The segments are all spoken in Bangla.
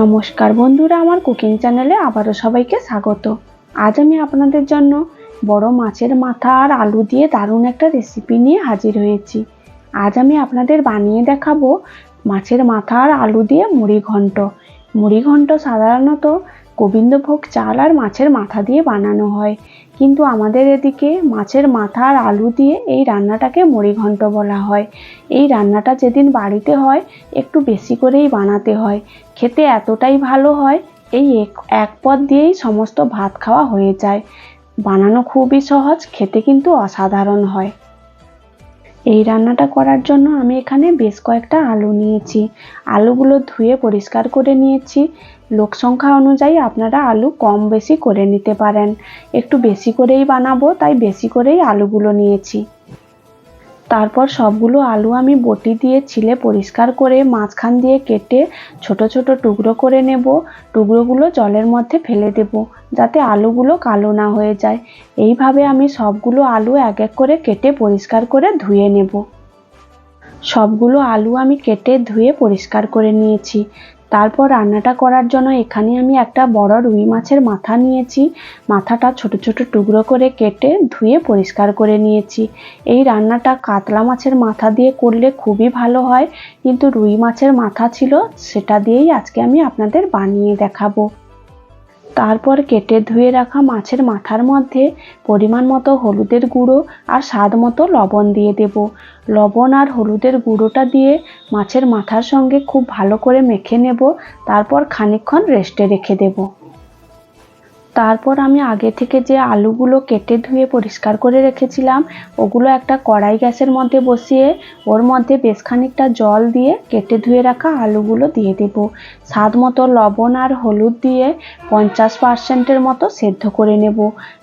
নমস্কার বন্ধুরা, আমার কুকিং চ্যানেলে আবারও সবাইকে স্বাগত। আজ আমি আপনাদের জন্য বড় মাছের মাথা আর আলু দিয়ে দারুণ একটা রেসিপি নিয়ে হাজির হয়েছি। আজ আমি আপনাদের বানিয়ে দেখাবো মাছের মাথা আর আলু দিয়ে মুড়ি ঘন্ট মুড়ি ঘন্ট সাধারণত গোবিন্দভোগ চাল আর মাছের মাথা দিয়ে বানানো হয়। কিন্তু আমাদের এদিকে মাছের মাথা আর আলু দিয়ে এই রান্নাটাকে মুড়ি ঘন্ট বলা হয়। এই রান্নাটা যেদিন বাড়িতে হয়, একটু বেশি করেই বানাতে হয়। খেতে এতটাই ভালো হয়, এই এক এক পদ দিয়েই সমস্ত ভাত খাওয়া হয়ে যায়। বানানো খুবই সহজ, খেতে কিন্তু অসাধারণ হয়। এই রান্নাটা করার জন্য আমি এখানে বেশ কয়েকটা আলু নিয়েছি। আলুগুলো ধুয়ে পরিষ্কার করে নিয়েছি। লোক সংখ্যা অনুযায়ী আপনারা আলু কম বেশি করে নিতে পারেন। একটু বেশি করেই বানাবো, তাই বেশি করেই আলুগুলো নিয়েছি। তারপর সবগুলো আলু আমি বটি দিয়ে ছিলে পরিষ্কার করে মাঝখান দিয়ে কেটে ছোট ছোট টুকরো করে নেব। টুকরোগুলো জলের মধ্যে ফেলে দেব যাতে আলুগুলো কালো না হয়ে যায়। এইভাবে আমি সবগুলো আলু এক এক করে কেটে পরিষ্কার করে ধুয়ে নেব। সবগুলো আলু আমি কেটে ধুয়ে পরিষ্কার করে নিয়েছি। তারপর রান্নাটা করার জন্য এখানে আমি একটা বড় রুই মাছের মাথা নিয়েছি। মাথাটা ছোট ছোট টুকরো করে কেটে ধুয়ে পরিষ্কার করে নিয়েছি। এই রান্নাটা কাতলা মাছের মাথা দিয়ে করলে খুবই ভালো হয়। কিন্তু রুই মাছের মাথা ছিল, সেটা দিয়েই আজকে আমি আপনাদের বানিয়ে দেখাবো। তারপর কেটে ধুয়ে রাখা মাছের মাথার মধ্যে পরিমাণ মতো হলুদের গুঁড়ো আর স্বাদ মতো লবণ দিয়ে দেব। লবণ আর হলুদের গুঁড়োটা দিয়ে মাছের মাথার সঙ্গে খুব ভালো করে মেখে নেব, তারপর খানিকক্ষণ রেস্টে রেখে দেব। তারপর আমি আগে থেকে যে আলুগুলো কেটে ধুয়ে পরিষ্কার করে রেখেছিলাম, ওগুলো একটা কড়াই গ্যাসের মধ্যে বসিয়ে, ওর মধ্যে বেশ খানিকটা জল দিয়ে কেটে ধুয়ে রাখা আলুগুলো দিয়ে দেব। স্বাদ মতো লবণ আর হলুদ দিয়ে পঞ্চাশ পার্সেন্টের মতো সেদ্ধ করে নেব।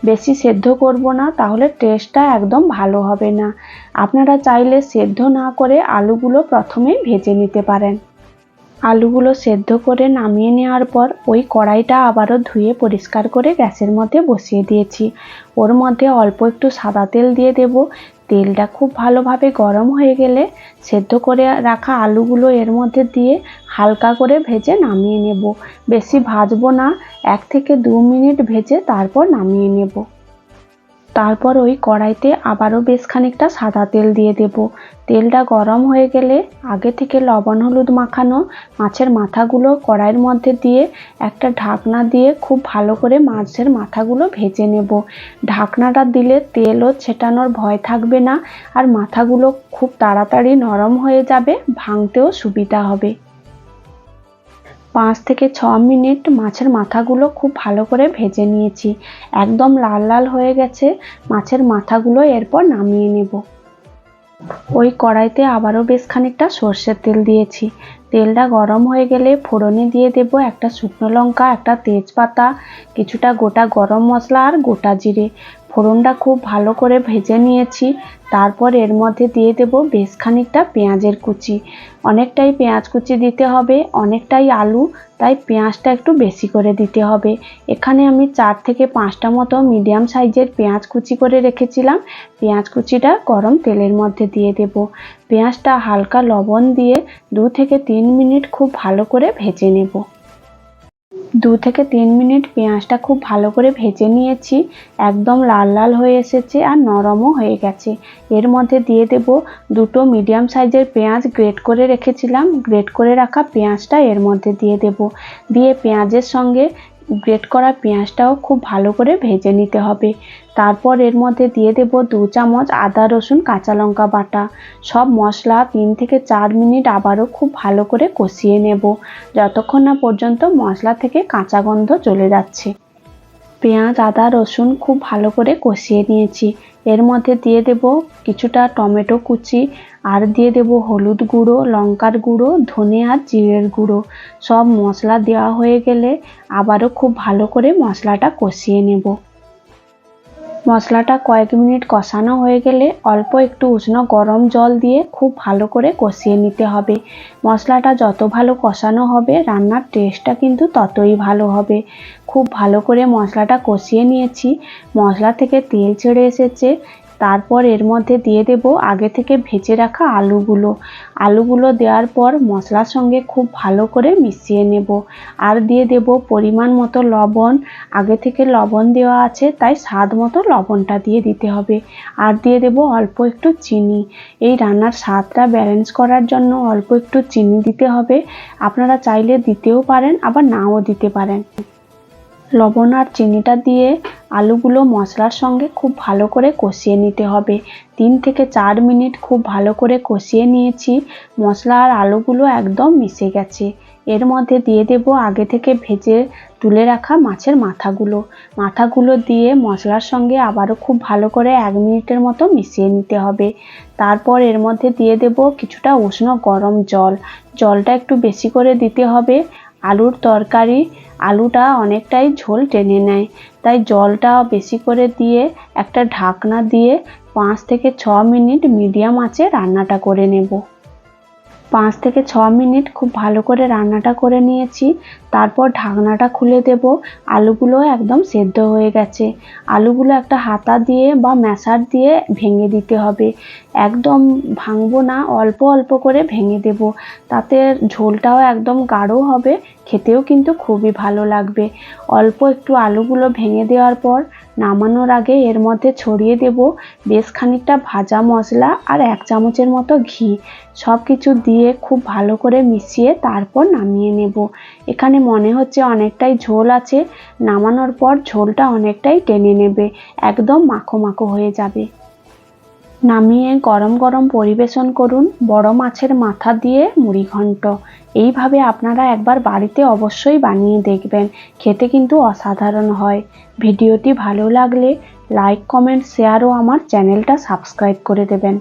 বেশি সেদ্ধ করব না, তাহলে টেস্টটা একদম ভালো হবে না। আপনারা চাইলে সেদ্ধ না করে আলুগুলো প্রথমেই ভেজে নিতে পারেন। আলুগুলো সেদ্ধ করে নামিয়ে নেওয়ার পর ওই কড়াইটা আবারও ধুয়ে পরিষ্কার করে গ্যাসের মধ্যে বসিয়ে দিয়েছি। ওর মধ্যে অল্প একটু সাদা তেল দিয়ে দেব। তেলটা খুব ভালোভাবে গরম হয়ে গেলে সেদ্ধ করে রাখা আলুগুলো এর মধ্যে দিয়ে হালকা করে ভেজে নামিয়ে নেব। বেশি ভাজবো না, এক থেকে দু মিনিট ভেজে তারপর নামিয়ে নেব। তারপর ওই কড়াইতে আবারও বেশ খানিকটা সাদা তেল দিয়ে দেব। তেলটা গরম হয়ে গেলে আগে থেকে লবণ হলুদ মাখানো মাছের মাথাগুলো কড়াইয়ের মধ্যে দিয়ে একটা ঢাকনা দিয়ে খুব ভালো করে মাছের মাথাগুলো ভেজে নেব। ঢাকনাটা দিলে তেলও ছেটানোর ভয় থাকবে না আর মাথাগুলো খুব তাড়াতাড়ি নরম হয়ে যাবে, ভাঙতেও সুবিধা হবে। পাঁচ থেকে ছ মিনিট মাছের মাথাগুলো খুব ভালো করে ভেজে নিয়েছি। একদম লাল লাল হয়ে গেছে, মাছের মাথাগুলো এরপর নামিয়ে নেব। ওই কড়াইতে আবারও বেশ খানিকটা সর্ষের তেল দিয়েছি। তেলটা গরম হয়ে গেলে ফোড়নে দিয়ে দেব একটা শুকনো লঙ্কা, একটা তেজপাতা, কিছুটা গোটা গরম মশলা আর গোটা জিরে। ফোড়নটা খুব ভালো করে ভেজে নিয়েছি। তারপর এর মধ্যে দিয়ে দেব বেশ খানিকটা পেঁয়াজের কুচি। অনেকটাই পেঁয়াজ কুচি দিতে হবে, অনেকটাই আলু, তাই পেঁয়াজটা একটু বেশি করে দিতে হবে। এখানে আমি চার থেকে পাঁচটা মতো মিডিয়াম সাইজের পেঁয়াজ কুচি করে রেখেছিলাম। পেঁয়াজ কুচিটা গরম তেলের মধ্যে দিয়ে দেব। পেঁয়াজটা হালকা লবণ দিয়ে দু থেকে তিন মিনিট খুব ভালো করে ভেজে নেব। দু থেকে তিন মিনিট পেঁয়াজটা খুব ভালো করে ভেজে নিয়েছি। একদম লাল লাল হয়ে এসেছে আর নরমও হয়ে গেছে। এর মধ্যে দিয়ে দেব দুটো মিডিয়াম সাইজের পেঁয়াজ গ্রেট করে রেখেছিলাম। গ্রেট করে রাখা পেঁয়াজটা এর মধ্যে দিয়ে দেব। দিয়ে পেঁয়াজের সঙ্গে গ্রেট করা পেঁয়াজটাও খুব ভালো করে ভেজে নিতে হবে। তারপর এর মধ্যে দিয়ে দেব দু চামচ আদা, রসুন, কাঁচা লঙ্কা বাটা। সব মশলা তিন থেকে চার মিনিট আবারও খুব ভালো করে কষিয়ে নেব। যতক্ষণ না পর্যন্ত মশলা থেকে কাঁচা গন্ধ চলে যাচ্ছে। পেঁয়াজ, আদা, রসুন খুব ভালো করে কষিয়ে নিয়েছি। এর মধ্যে দিয়ে দেব কিছুটা টমেটো কুচি, আর দিয়ে দেব হলুদ গুঁড়ো, লঙ্কার গুঁড়ো, ধনে আর জিরের গুঁড়ো। সব মশলা দেওয়া হয়ে গেলে আবারও খুব ভালো করে মশলাটা কষিয়ে নেব। মশলাটা কয়েক মিনিট কষানো হয়ে গেলে অল্প একটু উষ্ণ গরম জল দিয়ে খুব ভালো করে কষিয়ে নিতে হবে। মশলাটা যত ভালো কষানো হবে, রান্নার টেস্টটা কিন্তু ততই ভালো হবে। খুব ভালো করে মশলাটা কষিয়ে নিয়েছি। মশলা থেকে তেল ছেড়ে এসেছে। তারপর এর মধ্যে দিয়ে দেব আগে থেকে ভেজে রাখা আলুগুলো। আলুগুলো দেওয়ার পর মশলার সঙ্গে খুব ভালো করে মিশিয়ে নেব। আর দিয়ে দেব পরিমাণ মতো লবণ। আগে থেকে লবণ দেওয়া আছে, তাই স্বাদ মতো লবণটা দিয়ে দিতে হবে। আর দিয়ে দেব অল্প একটু চিনি। এই রান্নার স্বাদটা ব্যালেন্স করার জন্য অল্প একটু চিনি দিতে হবে। আপনারা চাইলে দিতেও পারেন, আবার নাও দিতে পারেন। লবণ আর চিনিটা দিয়ে আলুগুলো মশলার সঙ্গে খুব ভালো করে কষিয়ে নিতে হবে। তিন থেকে চার মিনিট খুব ভালো করে কষিয়ে নিয়েছি। মশলা আর আলুগুলো একদম মিশে গেছে। এর মধ্যে দিয়ে দেব আগে থেকে ভেজে তুলে রাখা মাছের মাথাগুলো। মাথাগুলো দিয়ে মশলার সঙ্গে আবারও খুব ভালো করে এক মিনিটের মতো মিশিয়ে নিতে হবে। তারপর এর মধ্যে দিয়ে দেব কিছুটা উষ্ণ গরম জল। জলটা একটু বেশি করে দিতে হবে। আলুর তরকারি, আলুটা অনেকটাই ঝোল টেনে নেয়। তাই জলটা বেশি করে দিয়ে একটা ঢাকনা দিয়ে পাঁচ থেকে ছ মিনিট মিডিয়াম আঁচে রান্নাটা করে নেব। পাঁচ থেকে ছ মিনিট খুব ভালো করে রান্নাটা করে নিয়েছি। তারপর ঢাকনাটা খুলে দেব। আলুগুলো একদম সেদ্ধ হয়ে গেছে। আলুগুলো একটা হাতা দিয়ে বা ম্যাশার দিয়ে ভেঙে দিতে হবে। একদম ভাঙবো না, অল্প অল্প করে ভেঙে দেব। তাতে ঝোলটাও একদম গাঢ় হবে। খেতেও কিন্তু খুবই ভালো লাগবে। অল্প একটু আলুগুলো ভেঙে দেওয়ার পর নামানোর আগে এর মধ্যে ছড়িয়ে দেব বেশ খানিকটা ভাজা মশলা আর এক চামচের মতো ঘি। সব কিছু দিয়ে খুব ভালো করে মিশিয়ে তারপর নামিয়ে নেব। এখানে মনে হচ্ছে অনেকটাই ঝোল আছে। নামানোর পর ঝোলটা অনেকটাই টেনে নেবে। একদম মাখো মাখো হয়ে যাবে। নামিয়ে গরম গরম পরিবেশন করুন বড় মাছের মাথা দিয়ে মুড়ি ঘন্ট। এইভাবে আপনারা একবার বাড়িতে অবশ্যই বানিয়ে দেখবেন, খেতে কিন্তু অসাধারণ হয়। ভিডিওটি ভালো লাগলে লাইক, কমেন্ট, শেয়ার ও আমার চ্যানেলটা সাবস্ক্রাইব করে দেবেন।